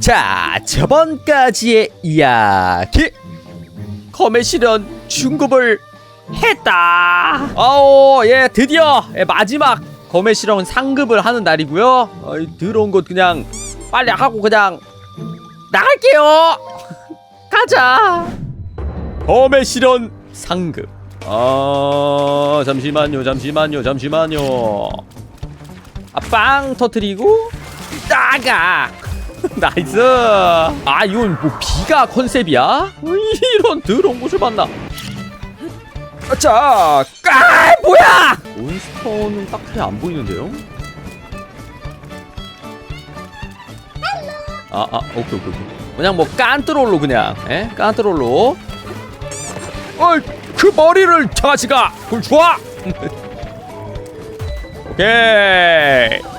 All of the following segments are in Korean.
자, 저번까지의 이야기. 검의 실현 중급을 했다. 아오, 예, 드디어 예, 마지막 검의 실현 상급을 하는 날이고요. 어이, 들어온 것 그냥 빨리 하고 그냥 나갈게요. 가자. 검의 실현 상급. 아, 잠시만요, 잠시만요, 잠시만요. 아, 빵 터트리고 나가. 나이스. 아, 이건 뭐 비가 컨셉이야? 이런 더러운 곳을 봤나? 자, 까 뭐야? 몬스터는 딱히 안 보이는데요? 아, 아, 오케이, 오케이. 그냥 뭐 깐트롤로 그냥, 예? 깐트롤로. 어이, 그 머리를 자식아, 그걸 좋아. 오케이.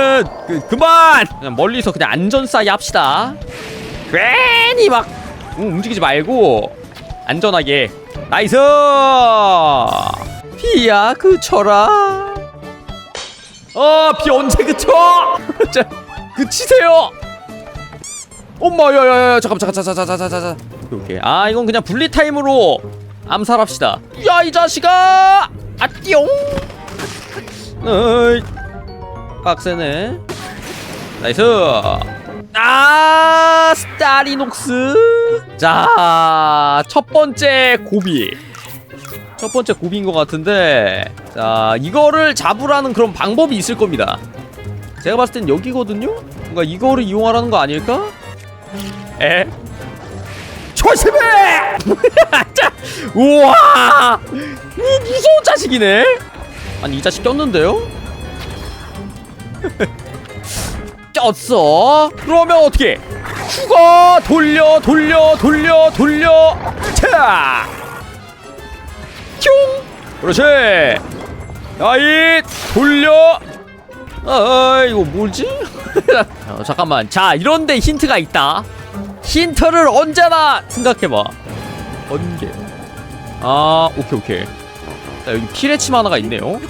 으, 그, 그만! 그냥 멀리서 그냥 안전 싸이 합시다. 괜히 막 음, 움직이지 말고 안전하게. 나이스! 비야 그쳐라. 어, 비 언제 그쳐? 자, 그치세요. 엄마, 야 야 야, 잠깐, 잠깐, 잠깐, 잠깐, 잠깐, 잠깐. 오케이. 아, 이건 그냥 분리 타임으로 암살합시다. 야, 이 자식아! 아, 띠용! 어이, 빡세네. 나이스. 아, 스타리녹스. 자, 첫 번째 고비. 첫 번째 고비인 것 같은데, 자, 이거를 잡으라는 그런 방법이 있을 겁니다. 제가 봤을 땐 여기거든요? 뭔가 이거를 이용하라는 거 아닐까? 에? 조심해! 자, 우와! 이 무서운 자식이네? 아니, 이 자식 꼈는데요? 꼈어? 그러면 어떻게? 죽어! 돌려, 돌려, 돌려, 돌려! 차! 뿅! 그렇지! 아이, 돌려! 아, 이거 뭐지? 어, 잠깐만. 자, 이런데 힌트가 있다. 힌트를 언제나 생각해봐. 번개. 아, 오케이, 오케이. 자, 여기 피레침 하나가 있네요.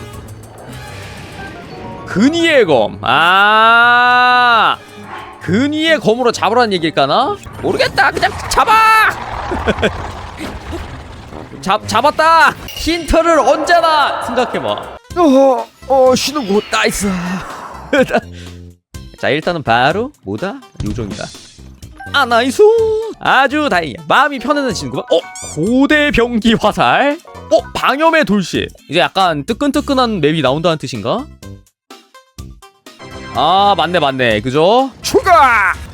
근위의 검. 아, 근위의 검으로 잡으라는 얘기일까나? 모르겠다. 그냥 잡아! 잡, 잡았다! 힌트를 언제나 생각해봐. 어, 어, 쉬는 곳, 나이스. 자, 일단은 바로 뭐다? 요정이다. 아, 나이스! 아주 다행이야. 마음이 편안해지는구만. 어? 고대 병기 화살? 어? 방염의 돌씨. 이제 약간 뜨끈뜨끈한 맵이 나온다는 뜻인가? 아, 맞네, 맞네. 그죠? 죽어!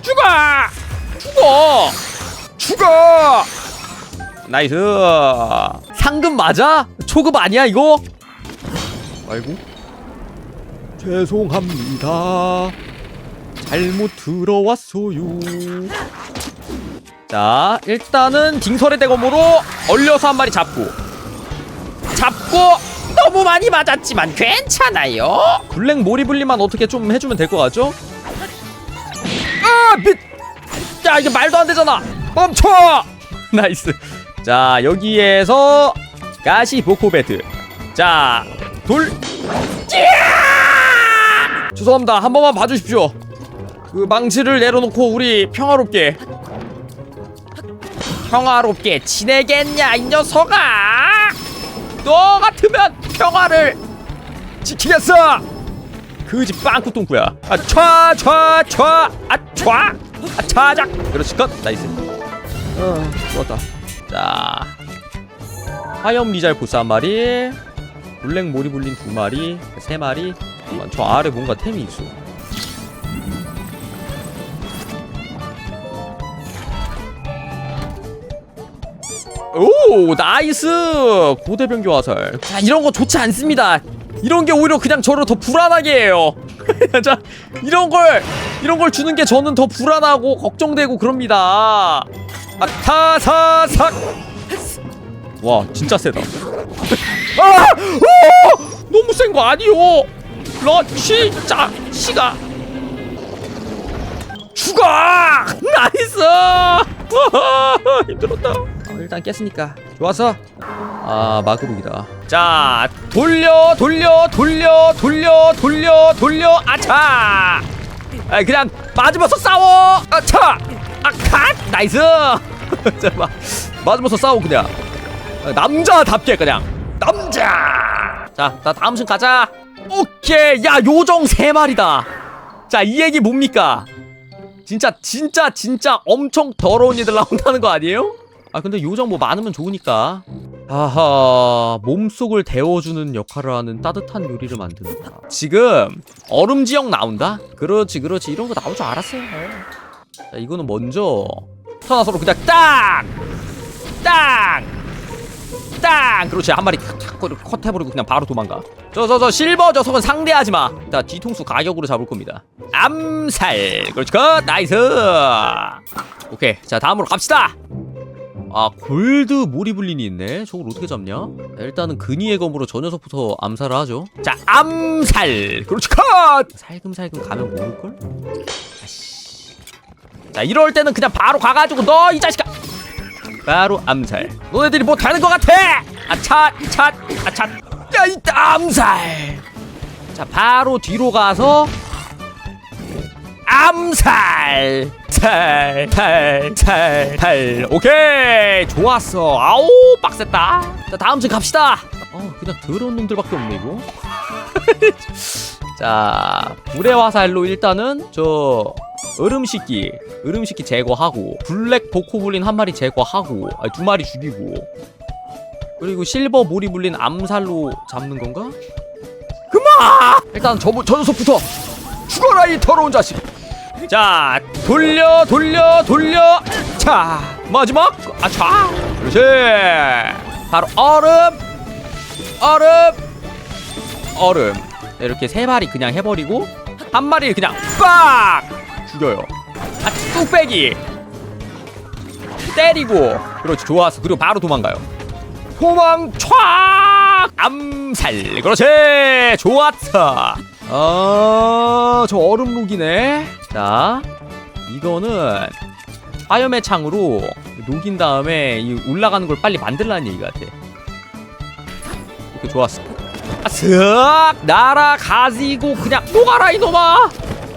죽어! 죽어! 죽어! 나이스. 상급 맞아? 초급 아니야, 이거? 아이고. 죄송합니다. 잘못 들어왔어요. 자, 일단은 딩설의 대검으로 얼려서 한 마리 잡고 잡고 너무 많이 맞았지만 괜찮아요. 블랙 모리블리만 어떻게 좀 해주면 될 것 같죠? 아, 미... 야 이게 말도 안 되잖아. 멈춰. 나이스. 자 여기에서 가시 보코베트. 자 돌. 찌야! 죄송합니다. 한 번만 봐주십시오. 그 망치를 내려놓고 우리 평화롭게 평화롭게 지내겠냐 이 녀석아 너 같으면 평화를 지키겠어! 그지 빵꾸똥꾸야. 아 촤 촤 촤. 아 촤. 아 차작. 그렇지 컷. 나이스. 어. 좋았다. 자. 화염 리잘 보스 한 마리. 블랙 모리블린 두 마리. 세 마리. 잠깐만, 저 아래 뭔가 템이 있어 오 나이스. 고대병기 화살. 자 이런 거 좋지 않습니다. 이런 게 오히려 그냥 저를 더 불안하게 해요. 자 이런 걸 이런 걸 주는 게 저는 더 불안하고 걱정되고 그럽니다. 아 타사삭. 와 진짜 세다. 아! 오! 너무 센 거 아니요. 러시 자 시가. 죽어 나이스! 힘들었다. 어, 일단 깼으니까 좋았어 아 마그룩이다. 자 돌려 돌려 돌려 돌려 돌려 돌려 아차! 아 그냥 맞으면서 싸워! 아차! 아컷 나이스! 자 마, 맞으면서 싸워 그냥. 아, 남자답게 그냥. 남자! 자 나 다음 층 가자. 오케이. 야 요정 세 마리다. 자 이 얘기 뭡니까? 진짜 진짜 진짜 엄청 더러운 애들 나온다는 거 아니에요? 아 근데 요정 뭐 많으면 좋으니까 아하 몸속을 데워주는 역할을 하는 따뜻한 요리를 만든다 지금 얼음 지역 나온다? 그렇지 그렇지 이런 거 나올 줄 알았어요 자 이거는 먼저 터나서로 그냥 딱! 딱! 딱! 그렇지 한 마리 탁탁 컷 해버리고 그냥 바로 도망가 저 저 저 실버 저석은 상대하지 마. 자 뒤통수 가격으로 잡을 겁니다. 암살. 그렇지 컷 나이스. 오케이 자 다음으로 갑시다. 아 골드 모리블린이 있네. 저걸 어떻게 잡냐? 자, 일단은 근위의 검으로 저 녀석부터 암살을 하죠. 자 암살. 그렇지 컷. 살금살금 가면 모를 걸? 아씨. 자 이럴 때는 그냥 바로 가가지고 너 이 자식아. 바로 암살. 너네들이 뭐 되는 것 같아? 아차, 차, 아차. 야, 이 암살. 자, 바로 뒤로 가서 암살. 살. 오케이, 좋았어. 아우, 빡셌다. 자, 다음 층 갑시다. 어, 그냥 더러운 놈들밖에 없네 이거. 자, 불의 화살로 일단은 저 얼음 식기, 얼음 식기 제거하고 블랙 보코블린 한 마리 제거하고 아니, 두 마리 죽이고 그리고 실버 몰이 불린 암살로 잡는 건가? 그만! 일단 저, 저 녀석부터 죽어라 이 더러운 자식. 자, 돌려 돌려 돌려. 자, 마지막 아차. 그렇지. 바로 얼음, 얼음, 얼음. 네, 이렇게 세 마리 그냥 해버리고 한 마리를 그냥 빡 죽여요. 아 뚝배기 때리고 그렇지 좋았어. 그리고 바로 도망가요. 도망 촥 암살 그렇지 좋았어. 어 저 얼음 록이네. 자 이거는 화염의 창으로 녹인 다음에 이 올라가는 걸 빨리 만들라는 얘기 같아. 이렇게 좋았어. 아, 쓱 날아가지고 그냥 녹아라 이놈아!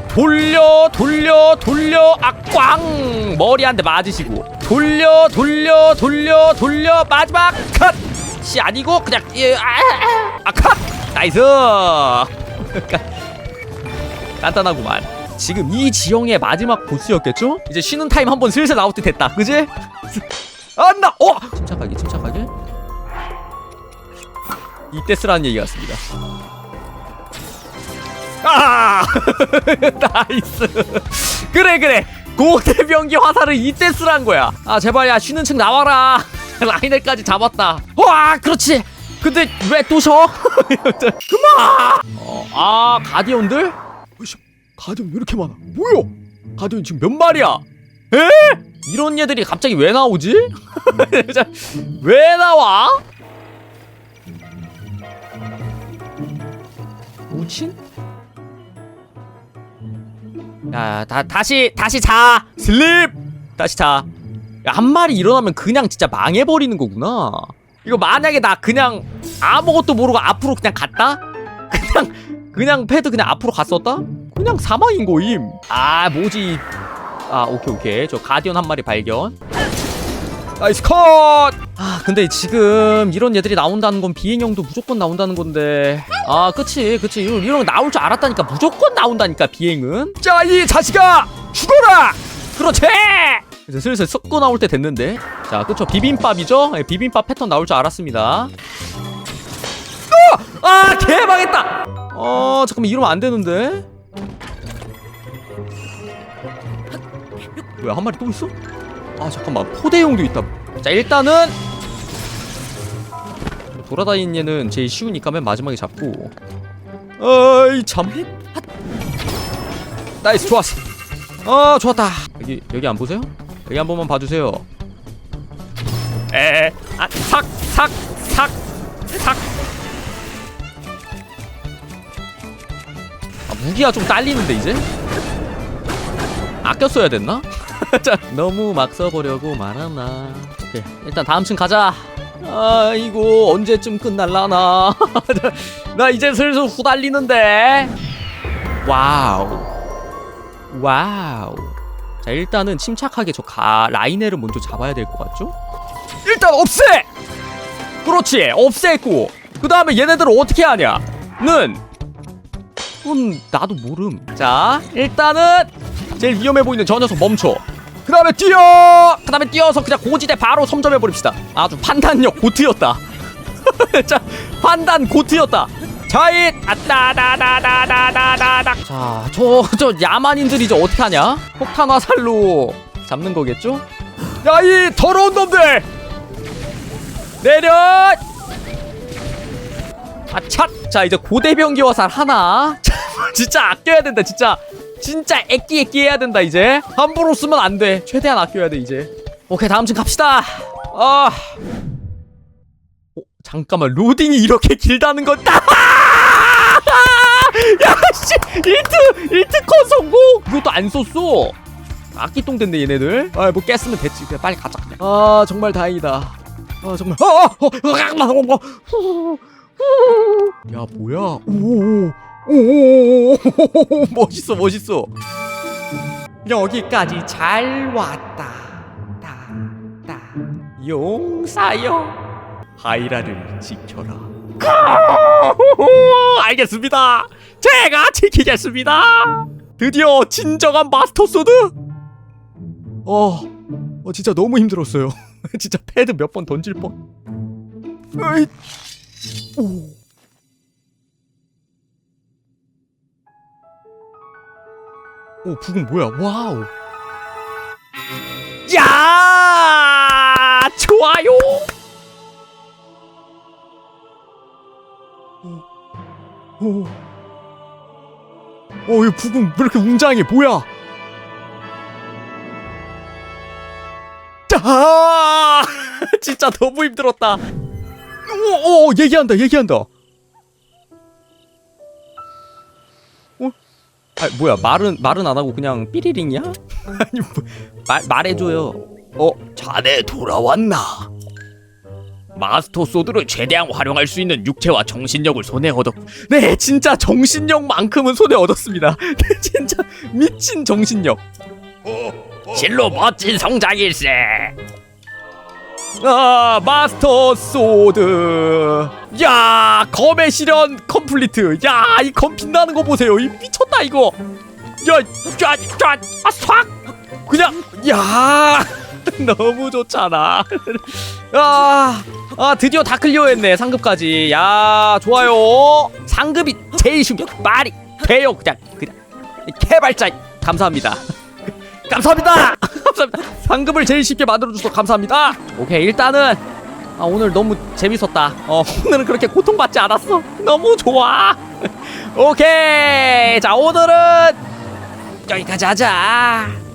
돌려 돌려 돌려! 아 꽝! 머리 한 대 맞으시고. 돌려 돌려 돌려 돌려! 마지막 컷이 아니고 그냥 예, 아컷! 나이스 간단하구만 지금 이 지형의 마지막 보스였겠죠? 이제 쉬는 타임 한번 슬슬 나올 때 됐다 그지? 안나 어 침착하게 침착하게 이때 쓰라는 얘기 같습니다. 아! 나이스. 그래 그래. 고대 병기 화살을 이때 쓰란 거야. 아 제발 야 쉬는 층 나와라. 라인을까지 잡았다. 와 그렇지. 근데 왜또 쉬어? 그만. 어, 아 가디언들? 어이씨, 가디언 왜 이렇게 많아? 뭐야? 가디언 지금 몇 마리야? 에? 이런 얘들이 갑자기 왜 나오지? 자, 왜 나와? 우친? 야, 다 다시 다시 자. 슬립. 다시 자. 야, 한 마리 일어나면 그냥 진짜 망해 버리는 거구나. 이거 만약에 나 그냥 아무것도 모르고 앞으로 그냥 갔다? 그냥 그냥 패드 그냥 앞으로 갔었다? 그냥 사망인 거임. 아, 뭐지? 아, 오케이 오케이. 저 가디언 한 마리 발견. 나이스 컷! 아 근데 지금 이런 얘들이 나온다는 건 비행형도 무조건 나온다는 건데 아 그치 그치 이런, 이런 거 나올 줄 알았다니까 무조건 나온다니까 비행은 자 이 자식아 죽어라 그렇지 이제 슬슬 섞고 나올 때 됐는데. 자 그쵸. 비빔밥이죠? 예, 비빔밥 패턴 나올 줄 알았습니다. 어! 아 개망했다! 어 잠깐만 이러면 안 되는데. 왜한 마리 또 있어? 아 잠깐만. 포대용도 있다. 자 일단은 돌아다니는 얘는 제일 쉬우니까 맨 마지막에 잡고. 어이 참. 나이스 좋았어. 어 좋았다. 여기 여기 안 보세요? 여기 한 번만 봐주세요 에아 삭 삭 삭 삭 아, 무기가 좀 딸리는데 이제 아껴 써야 됐나? 자, 너무 막 써보려고 말았나. 오케이, 일단 다음 층 가자. 아, 이거 언제쯤 끝날라나. 나 이제 슬슬 후달리는데. 와우. 와우. 자 일단은 침착하게 저 가 라인을 먼저 잡아야 될 것 같죠? 일단 없애. 그렇지 없애고 그 다음에 얘네들을 어떻게 하냐? 는 그건 나도 모름. 자 일단은 제일 위험해 보이는 저 녀석 멈춰. 그 다음에 뛰어. 그 다음에 뛰어서 그냥 고지대 바로 섬점해 버립시다. 아주 판단력 고트였다. 자 판단 고트였다. 자잇 아따다다다다다다다. 자저 저 야만인들 이제 어떻게 하냐? 폭탄 화살로 잡는 거겠죠? 야 이 더러운 놈들! 내려! 아찻 자 이제 고대병기 화살 하나. 진짜 아껴야 된다 진짜. 진짜 애끼 애끼 해야 된다 이제. 함부로 쓰면 안 돼. 최대한 아껴야 돼 이제. 오케이 다음 층 갑시다. 아. 어, 잠깐만 로딩이 이렇게 길다는 건 야씨 일트 일트 컷 성공? 이것도 안 썼어. 악기똥 됐네 얘네들? 아뭐 깼으면 됐지. 그냥 빨리 가자 그냥. 아 정말 다행이다. 아 정말. 야 뭐야? 오오오오 멋있어 멋있어. 여기까지 잘 왔다. 따따 용사여. 하이라를 지켜라. 알겠습니다. 제가 지키겠습니다. 드디어 진정한 마스터 소드. 어, 어 진짜 너무 힘들었어요. 진짜 패드 몇 번 던질 뻔. 으이. 오. 오, 북은 뭐야? 와우. 야! 좋아요. 오. 어, 이 부금 왜 이렇게 웅장해? 뭐야? 아! 진짜 너무 힘들었다. 오, 오, 얘기한다, 얘기한다. 어? 아, 뭐야? 말은 말은 안 하고 그냥 삐리링이야? 아니, 뭐, 말 말해줘요. 어, 자네 돌아왔나? 마스터 소드를 최대한 활용할 수 있는 육체와 정신력을 손에 얻었. 네, 진짜 정신력만큼은 손에 얻었습니다. 네, 진짜 미친 정신력. 실로 멋진 성장일세. 아, 마스터 소드. 야, 검의 실현 컴플리트. 야, 이 검 빛나는 거 보세요. 이 미쳤다 이거. 야, 쫙, 쫙, 아, 싹. 그냥, 야, 너무 좋잖아. 아, 아 드디어 다 클리어했네 상급까지. 야, 좋아요. 상급이 제일 게 말이 돼요. 그냥 그냥 개발자 감사합니다. 감사합니다. 감사합니다. 상급을 제일 쉽게 만들어줘서 감사합니다. 오케이 일단은 아, 오늘 너무 재밌었다. 어, 오늘은 그렇게 고통받지 않았어. 너무 좋아. 오케이. 자, 오늘은 여기까지 하자.